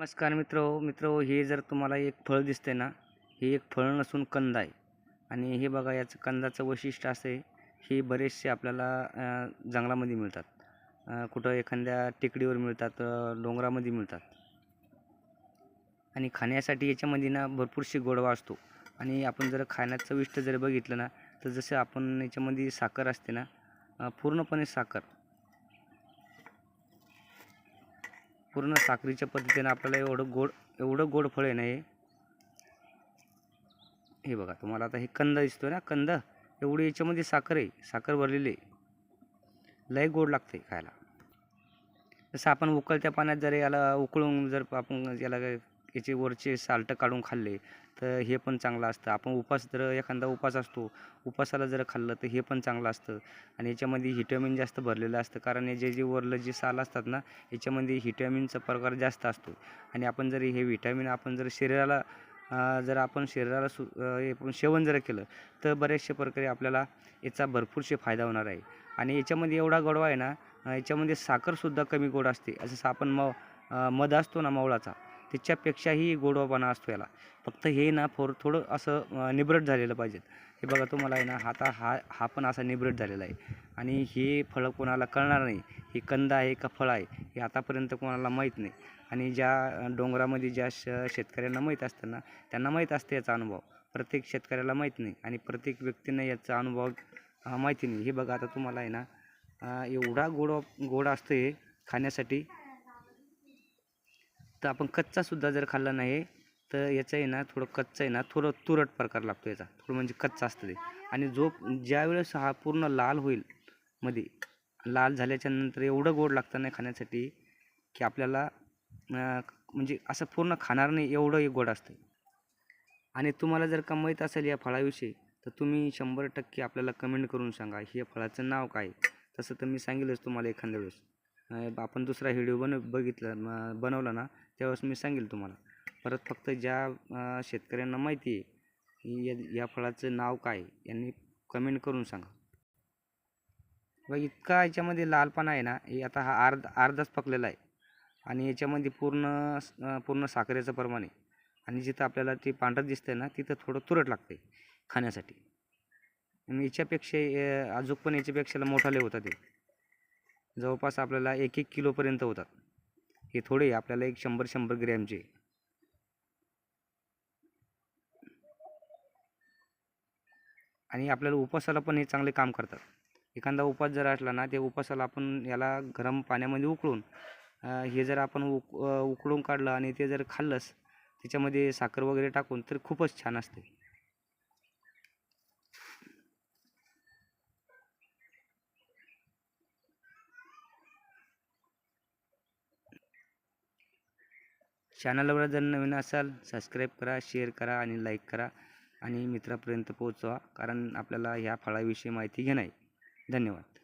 नमस्कार मित्र मित्र हे जर तुम्हाला एक फळ दिसते ना हे एक फळ नसून कंद आहे. आणि हे बघा याचं कंदाचं वैशिष्ट्य असं आहे हे बरेचसे आपल्याला जंगलामध्ये मिळतात. कुठं एखाद्या टेकडीवर मिळतात डोंगरामध्ये मिळतात. आणि खाण्यासाठी याच्यामध्ये ना भरपूरशी गोडवा असतो. आणि आपण जर खाण्याचं चविष्ट जर बघितलं ना तर जसं आपण याच्यामध्ये साखर असते ना पूर्णपणे साखर. पूर्ण साखरीच्या पद्धतीने आपल्याला एवढं गोड एवढं गोड फळ आहे ना हे? हे बघा तुम्हाला आता हे कंद दिसतो ना? कंद. एवढी याच्यामध्ये साखर आहे. साखर भरलेली आहे. लय गोड लागते खायला. जसं आपण उकळत्या पाण्यात जर याला उकळून जर आपण याला याचे वरचे साल्ट काढून खाल्ले तर हे पण चांगलं असतं. आपण उपास जर एखादा उपास असतो उपासाला जर खाल्लं तर हे पण चांगलं असतं. आणि याच्यामध्ये व्हिटॅमिन जास्त भरलेलं असतं. कारण हे जे जे वरलं जे साल असतात ना याच्यामध्ये हिटॅमिनचा प्रकार जास्त असतो. आणि आपण जर हे व्हिटॅमिन आपण जर शरीराला जर आपण शरीराला सु अं, हे सेवन जर केलं तर बऱ्याचशा प्रकारे आपल्याला याचा भरपूरशे फायदा होणार आहे. आणि याच्यामध्ये एवढा गोडवा आहे ना याच्यामध्ये साखरसुद्धा कमी गोड असते. जसं आपण म मध असतो ना मवळाचा त्याच्यापेक्षाही गोडवापणा असतो याला. फक्त हे ना फोर थोडं असं निब्रट निबरट झालेलं पाहिजे हे बघा तुम्हाला आहे ना आता हा हा पण असा निबरट झालेला आहे. आणि हे फळं कोणाला कळणार नाही. हे कंद आहे का फळ आहे हे आतापर्यंत कोणाला माहीत नाही. आणि ज्या डोंगरामध्ये ज्या श शेतकऱ्यांना माहीत असतं ना त्यांना माहीत असते याचा अनुभव. प्रत्येक शेतकऱ्याला माहीत नाही आणि प्रत्येक व्यक्तींना याचा अनुभव माहिती नाही. हे बघा आता तुम्हाला आहे ना एवढा गोड गोड असतं हे खाण्यासाठी. तर आपण कच्चासुद्धा जर खाल्ला नाही तर याचं आहे ना थोडं कच्चं आहे ना थोडं तुरट प्रकार लागतो याचा. थोडं म्हणजे कच्चा असतं ते. आणि जो ज्यावेळेस हा पूर्ण लाल होईल मध्ये लाल झाल्याच्यानंतर एवढं गोड लागतं नाही खाण्यासाठी की आपल्याला म्हणजे असं पूर्ण खाणार नाही एवढं हे गोड असतं. आणि तुम्हाला जर का माहीत असेल या फळाविषयी तर तुम्ही शंभर टक्के आपल्याला कमेंट करून सांगा हे फळाचं नाव काय? तसं तर मी सांगेलच तुम्हाला एखाद्या वेळेस. आपण दुसरा व्हिडिओ बन बघितला मग बनवला ना त्यावेळेस मी सांगेल तुम्हाला. परत फक्त ज्या शेतकऱ्यांना माहिती आहे की या या फळाचं नाव काय यांनी कमेंट करून सांगा. बघ इतका याच्यामध्ये लालपणा आहे ना हे आता हा अर्ध अर्धाच पकलेला आहे. आणि याच्यामध्ये पूर्ण पूर्ण साखरेचं प्रमाण आहे. आणि जिथं आपल्याला ते पांढरं दिसतंय ना तिथं थोडं तुरट लागते खाण्यासाठी. आणि याच्यापेक्षा अजून पण याच्यापेक्षा मोठाले होता ते. जवळपास आपल्याला एक एक किलोपर्यंत होतात. हे थोडे आपल्याला एक शंभर शंभर ग्रॅमचे. आणि आपल्याला उपासाला पण हे चांगले काम करतात. एखादा उपास जर असला ना त्या उपासाला आपण याला गरम पाण्यामध्ये उकळून हे जर आपण उक उकळून काढलं आणि ते जर खाल्लंस त्याच्यामध्ये साखर वगैरे टाकून तर खूपच छान असते. चॅनलवर जर नवीन असाल सबस्क्राईब करा शेअर करा आणि लाईक करा. आणि मित्रापर्यंत पोहोचवा कारण आपल्याला ह्या फळाविषयी माहिती घेणं आहे. धन्यवाद.